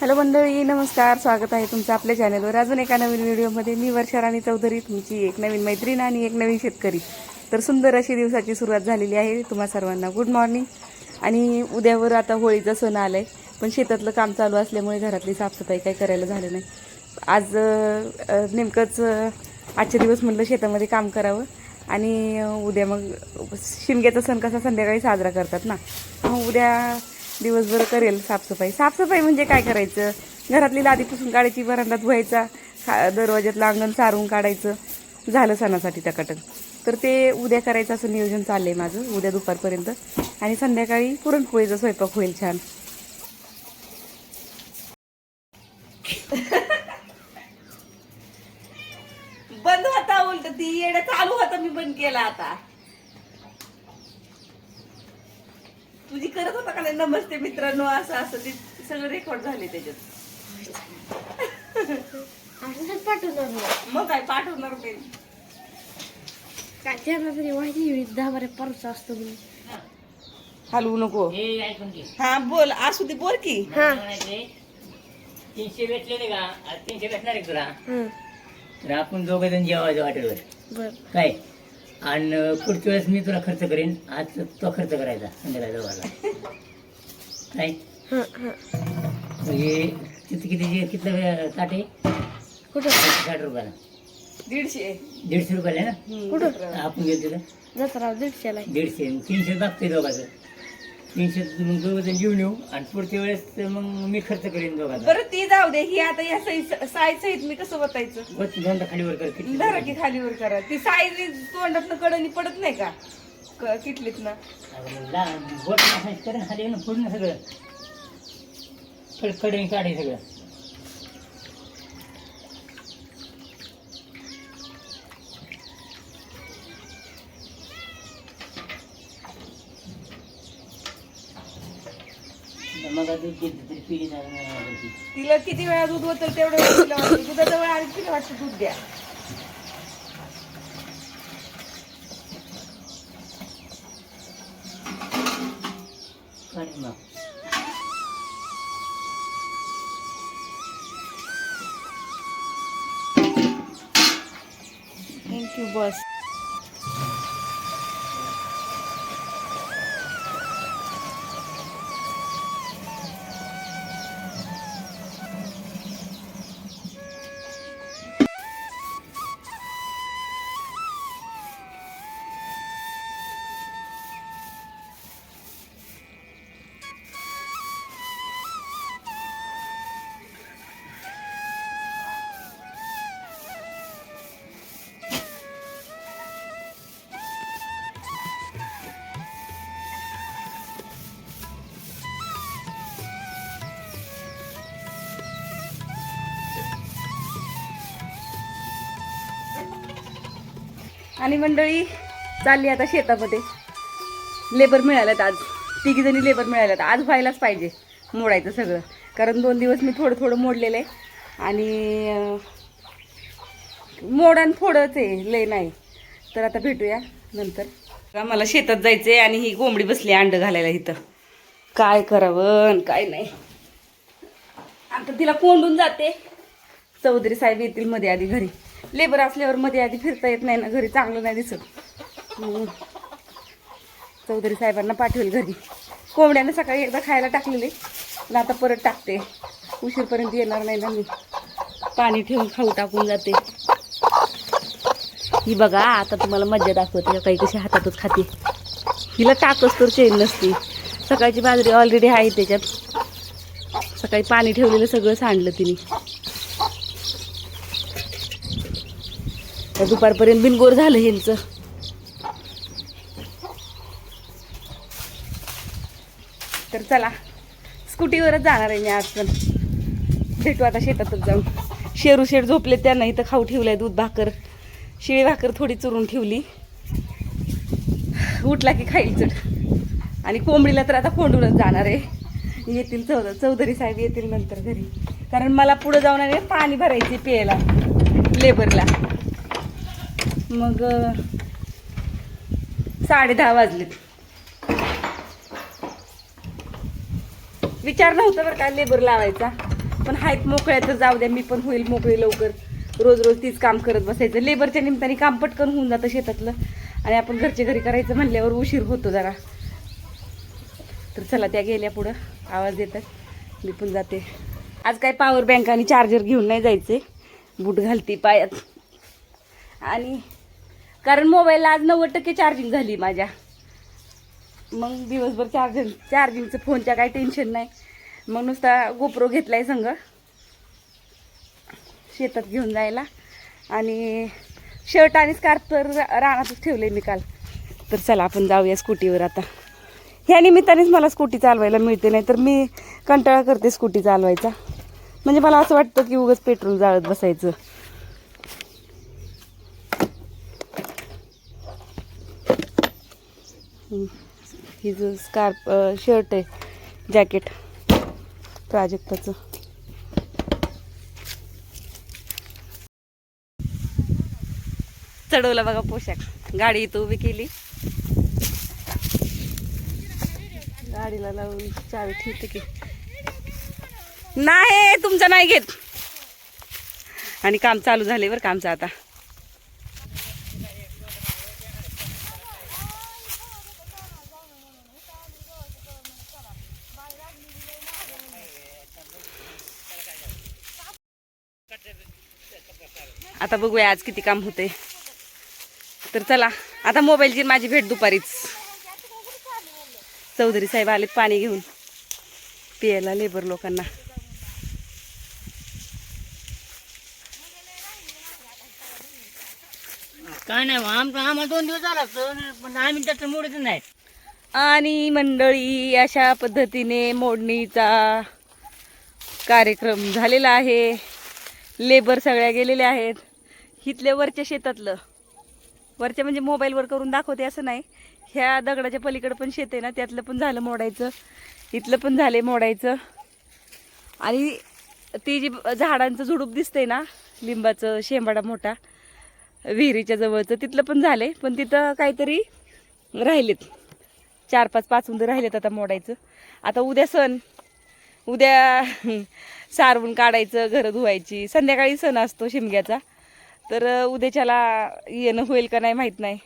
Hello मंडळी नमस्कार स्वागत आहे तुमचं आपल्या चॅनलवर अजून एका नवीन व्हिडिओमध्ये मी वर्षा राणी चौधरी तुमची एक नवीन मैत्रीण आणि एक नवीन शेतकरी. तर सुंदर अशी दिवसाची सुरुवात झालेली आहे तुम्हा सर्वांना. गुड मॉर्निंग आणि उद्यावर आता होळीचा सण आलाय पण शेतातलं काम चालू असल्यामुळे घरातली साफसफाई काही करायला झालं नाही. आज नेमकंच आजचे दिवस म्हटलं शेतामध्ये काम करावं आणि उद्या मग शिमग्याचा सण कसा संध्याकाळी साजरा करतात ना. उद्या दिवसभर करेल साफसफाई. साफसफाई म्हणजे काय करायचं? घरातली लादी पुसून काढायची वरांडात धुवायचा खा दरवाज्यातलं अंगण सारून काढायचं. झालं सणासाठी टकाटक तर ते उद्या करायचं असं नियोजन चाललं आहे माझं उद्या दुपारपर्यंत. आणि संध्याकाळी पुरणपोळीचा स्वयंपाक होईल छान. बंद होता उलट ती येणं चालू होता मी बंद केला आता. तुझी करत होता का नाही? नमस्ते मित्रांनो असं असं. ते सगळं रेकॉर्ड झाले त्याच्यात. पाठवणार मग. काय पाठवणार मी काय त्यांना तरी माहिती आहे, दहा बारा असतो हलवू नको. हे हा बोल. असू दे बोल की. हा. तीनशे भेटले का? तीनशे भेटणार आहे तुला. तर आपण दोघे जण जेवायचं बर. काय? आणि पुढच्या वेळेस मी तुला खर्च करेन. आज तो खर्च करायचा संध्याकाळी जेवायला काय? हं, हं. म्हणजे तिथे किती किती ताट आहे? कुठं? साठ रुपयाला. दीडशे. दीडशे रुपयाला आहे हम्म, कुठं? ना आपण तिथं. जत्रा दीडशेला. दीडशे तीनशे बागते दोघाचं. तीनशे मग दोघं जेवून येऊ आणि पुढच्या वेळेस मग मी खर्च करेन दोघाचा. बरं ती जाऊ दे. ही आता या साईज सहित मी कसं बतायचं वरती दोनदा खालीवर कर किती धरा की खालीवर करा. ती साईज तोंडात कडणी पडत नाही का? क- किटलीत ना. अगं ला- बोट मसाज खाली ना पूर्ण सगळं. कडकडे काढे सगळं मग दूध घेतलं तरी पिढी नाही तिला किती वेळा दूध होतं तेवढं वेळ तिला वाटतं. दुधाच्या वेळा आणि तिला वाटतं दूध द्या थँक्यू बस आणि मंडळी चालली आता शेतामध्ये. लेबर मिळाल्यात आज. तिघी जणी लेबर मिळाल्यात. आज व्हायलाच पाहिजे मोडायचं सगळं. कारण दोन दिवस मी थोडं थोडं मोडलेलं आहे. आणि मोडान थोडंच आहे. लय नाही. तर आता भेटूया नंतर. मला शेतात जायचंय आणि ही कोंबडी बसली अंड घालायला इथं. काय करावं? काय नाही. आता तिला कोंडून जाते. चौधरी साहेब येतील मध्ये आधी घरी. लेबर असल्यावर मध्ये आधी फिरता येत नाही ना घरी चांगलं नाही दिसत. मग चौधरी साहेबांना पाठवेल घरी. कोंबड्यानं सकाळी एकदा खायला टाकलेले आणि आता परत टाकते. उशीरपर्यंत येणार नाही ना मी. पाणी ठेवून खाऊ टाकून जाते. ही बघा आता तुम्हाला मज्जा दाखवते काही कशी हातातच खाते. हिला टाकच तर चेन नसते. सकाळची बाजरी ऑलरेडी आहे त्याच्यात. सकाळी पाणी ठेवलेलं सगळं सांडलं तिने. दुपारपर्यंत बिनगोर झालं ह्यांचं तर चला स्कूटीवरच जाणार आहे मी आज पण. भेटू आता शेतातच जाऊन. शेरू शेड झोपले त्यांना इथं खाऊ ठेवलंय दूध भाकर. शिळी भाकर थोडी चुरून ठेवली. उठला की खाईल चढ. आणि कोंबडीला तर आता कोंडूनच जाणार आहे. येतील चौदा चौधरी साहेब येतील नंतर घरी. कारण मला पुढं जाऊन आहे पाणी भरायचे प्यायला लेबरला मग साडे दहा वाजलेत. विचार नव्हता बरं का लेबर लावायचा. पण आहेत मोकळ्या तर जाऊ द्या मी पण होईल मोकळी लवकर. रोज रोज तीच काम करत बसायचं. लेबरच्या निमित्ताने काम पटकन होऊन जातं शेतातलं. आणि आपण घरच्या घरी करायचं म्हणल्यावर उशीर होतो जरा. तर चला त्या गेल्या पुढं. आवाज देतात मी पण जाते. आज काय पॉवर बँक आणि चार्जर घेऊन नाही जायचे. बूट घालते पायात. आणि कारण मोबाईलला आज नव्वद टक्के चार्जिंग झाली माझ्या. मग दिवसभर चार्जिंग चार्जिंगचं फोनच्या काही टेन्शन नाही. मग नुसता गोप्रो घेतलाय संग. शेतात घेऊन जायला. आणि शर्ट आणि स्कार्फ तर रानातच ठेवले मी काल. तर चला आपण जाऊया स्कूटीवर आता. ह्या निमित्तानेच मला स्कूटी चालवायला मिळते नाही तर मी कंटाळा करते स्कूटी चालवायचा. म्हणजे मला असं वाटतं की उगाच पेट्रोल जाळत बसायचं. ही जो स्कार्फ शर्ट आहे जॅकेट प्राजक्ताचं चढवला बघा पोशाख. गाडी इथं उभी केली. गाडीला लावून चावी ठेवते की. नाही तुमचं नाही घेत. आणि काम चालू झाले बरं कामचं आता. आता बघूया आज किती काम होते तर चला आता मोबाईलची माझी भेट दुपारीच. चौधरी साहेब आलेत पाणी घेऊन. पियाला लेबर लोकांना. काय नाही आमचं आम्हाला दोन दिवस झाला पण आम्ही त्याचं मोडत नाही. आणि मंडळी अशा पद्धतीने मोडणीचा कार्यक्रम झालेला आहे. लेबर सगळ्या गेलेल्या आहेत. इथल्या वरच्या शेतातलं. वरच्या म्हणजे मोबाईलवर करून दाखवते असं नाही. ह्या दगडाच्या पलीकडं पण शेत आहे ना त्यातलं पण झालं मोडायचं. इथलं पण झालं मोडायचं. आणि ती जी झाडांचं झुडूप दिसतंय ना लिंबाचं शेंबाडा मोठा विहिरीच्या जवळचं तिथलं पण झालंय. पण तिथं काहीतरी राहिलेत. चार पाच पाच उंदे राहिलेत आता मोडायचं. आता उद्या सण. उद्या सारवून काढायचं घरं धुवायची. संध्याकाळी सण असतो शिमग्याचा. तर उद्याच्याला येणं होईल का नाही माहीत नाही.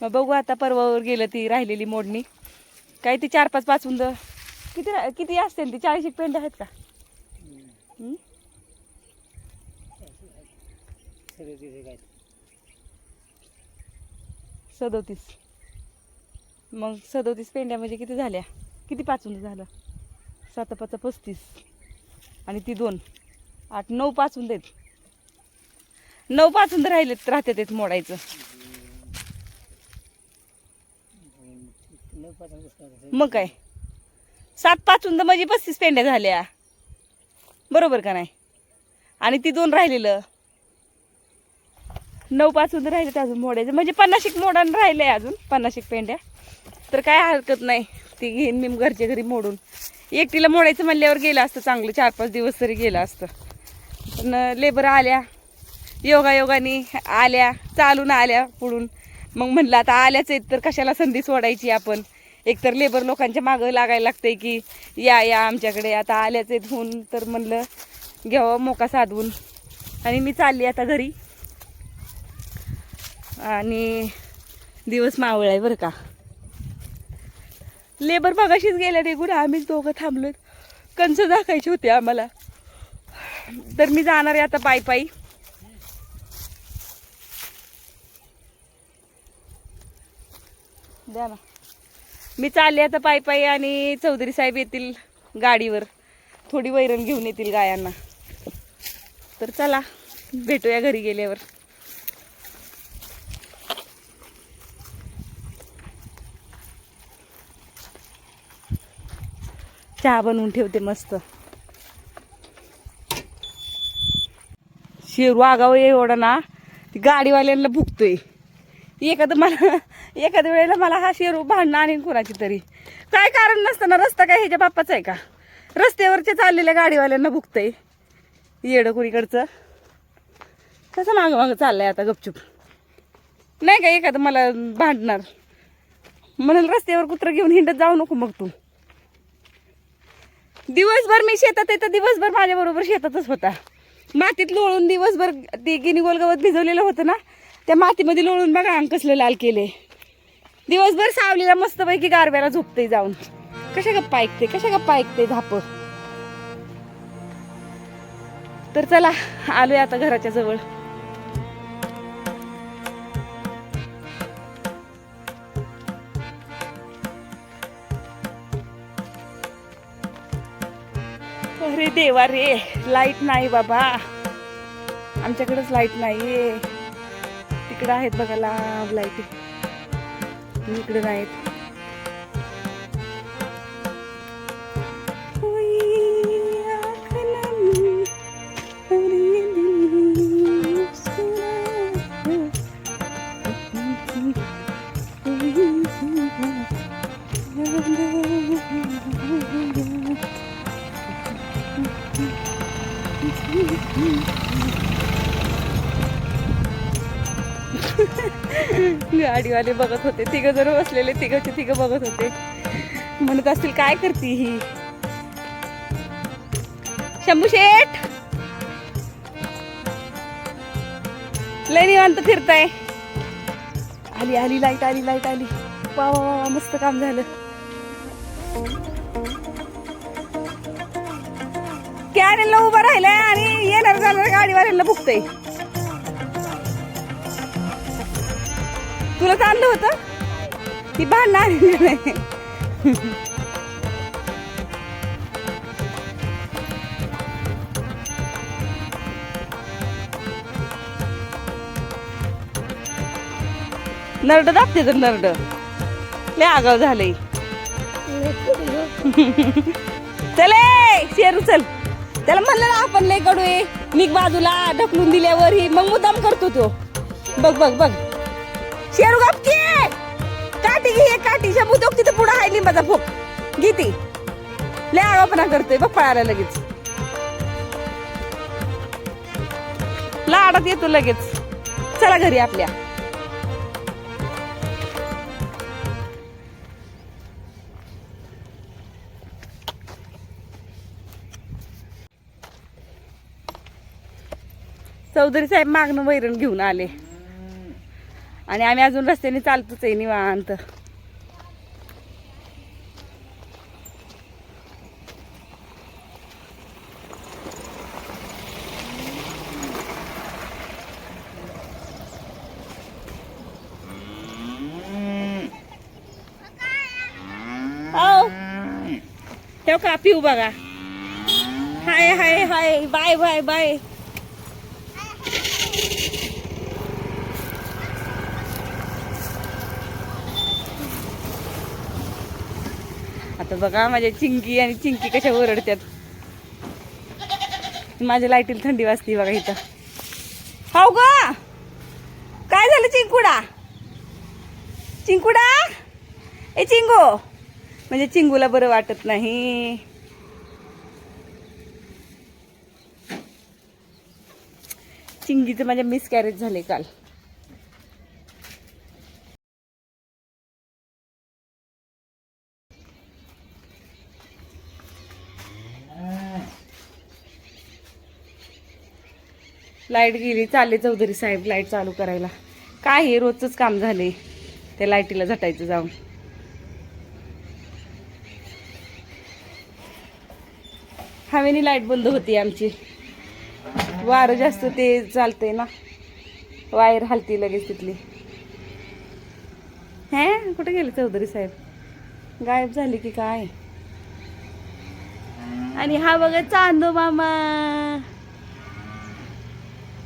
मग बघू आता परवावर गेलं ती राहिलेली मोडणी. काय ती चार पाच पाचून उंद किती रा- किती असतील ती? चाळीस एक पेंड आहेत का? सदोतीस. मग सदोतीस पेंड्या म्हणजे किती झाल्या? किती पाचून झालं? सात पाच पस्तीस. आणि ती दोन. आठ नऊ पाचून देत. नऊ पाचून राहिलेत राहते तेच मोडायचं. मग काय? सात पाचून म्हणजे पस्तीस पेंड्या झाल्या. बरोबर का नाही? आणि ती दोन राहिलेलं. नऊ पाचून राहिले अजून मोडायचं. म्हणजे पन्नाशिक मोडान राहिले अजून पन्नाशिक पेंड्या. तर काय हरकत नाही. ती घेईन मी घरच्या घरी मोडून. एकटीला मोडायचं म्हणल्यावर गेलं असतं चांगलं चार पाच दिवस तरी गेलं असतं. पण लेबर आल्या. योगायोगाने आल्या चालून आल्या पुढून. मग म्हणलं आता आल्याच आहेत तर कशाला संधी सोडायची आपण? एकतर लेबर लोकांच्या मागं लागायला लागतंय की या या आमच्याकडे आता आल्याच आहेत होऊन तर म्हणलं घ्यावं मोका साधवून आणि मी चालली आता घरी. आणि दिवस मावळ आहे बरं का. लेबर मगाशीच गेल्या निघून आम्हीच दोघं थांबलोय. कंच दाखायचे होते आम्हाला. तर मी जाणार आहे आता पायी पायी. द्या ना. मी चालले आता पायी पायी आणि चौधरी साहेब येतील गाडीवर. थोडी वैरण घेऊन येतील गायांना. तर चला भेटूया घरी गेल्यावर. चहा बनवून ठेवते मस्त. शेरू आगाव एवढा ना ती गाडीवाल्यांना भुकतोय. एखादं मला एखाद्या वेळेला मला हा शेरू भांडणं आणि कुणाची तरी. काय कारण नसताना रस्ता काय ह्याच्या बाप्पाचा आहे का? रस्त्यावरच्या चाललेल्या गाडीवाल्यांना भुकतंय. येडं कुणीकडचं? कसं मागं मागं चाललंय आता गपचूप. नाही का एखादं मला भांडणार? म्हणून रस्त्यावर कुत्रं घेऊन हिंडत जाऊ नको मग तू. दिवसभर मी शेतात आहे तर दिवसभर माझ्याबरोबर शेतातच होता. मातीत लोळून दिवसभर ते गिनी गोलगवत भिजवलेलं होतं ना? त्या मातीमध्ये लोळून बघा अंग कसलं लाल केले दिवसभर सावलीला मस्तपैकी गारव्याला झोपते जाऊन. कशा गप्पा ऐकते कशा गप्पा ऐकते धाप. तर चला आलोय आता घराच्या जवळ. अरे देवा रे लाइट नाही बाबा. आमच्याकडेच लाइट नाहीये. तिकडं आहेत बघा लांब लाइट. इकडे नाहीत. होई गाडीवाले बघत होते. तिघ जर बसलेले तिघचे तिघ बघत होते. म्हणत असतील काय करते ही? शंभू शेठ! लय निवांत फिरताय. आली आली लाइट आली लाइट आली. वा वा वा मस्त काम झालं. कॅरेलला उभं राहिलंय आणि येणार जाणार गाडीवाल्यांना भुकतय. तुला चाललं होतं? ती भांडणं आलेली नाही. नरड दाबते तर नरड. लय आगाव झालंय. चले शेरू चल. त्याला म्हणलं ना आपण लय कडू आहे. निघ बाजूला ढकलून दिल्यावर ही मग मुद्दाम करतो तो. बघ बघ बघ. शेरू गपकी! काठी घे काठी. शंभू तो तिथं पुढं आहे लिंबाचा फोक घे ती. लय आगावपणा करतोय बघ पळायला लगेच. लाडात येतो लगेच. चला घरी आपल्या. चौधरी साहेब मागणं वैरण घेऊन आले. आणि आम्ही अजून रस्त्याने चालतोच आहे निवांत. हो ठेव का? पिऊ बघा. Hi hi hi. Bye bye bye. बघा माझ्या चिंकी आणि चिंकी कशा ओरडत्यात. माझ्या लाईटीला थंडी वाजते बघा इथं. हो ग! काय झालं चिंकुडा? चिंकुडा? ए चिंगो! म्हणजे चिंगूला बरं वाटत नाही. चिंगीचं माझ्या मिसकॅरेज झाले काल. लाइट गेली चालले चौधरी साहेब लाइट चालू करायला. काय हे रोजच काम झाले त्या लाईटीला झटायचं जाऊन. हवेनी लाइट बंद होती आमची. वारं जास्त ते चालतंय ना. वायर हलती लगेच तिथली. हॅ कुठे गेले चौधरी साहेब? गायब झाली की काय? आणि हा बघा चांदो मामा.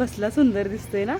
कसला सुंदर दिसतोय ना?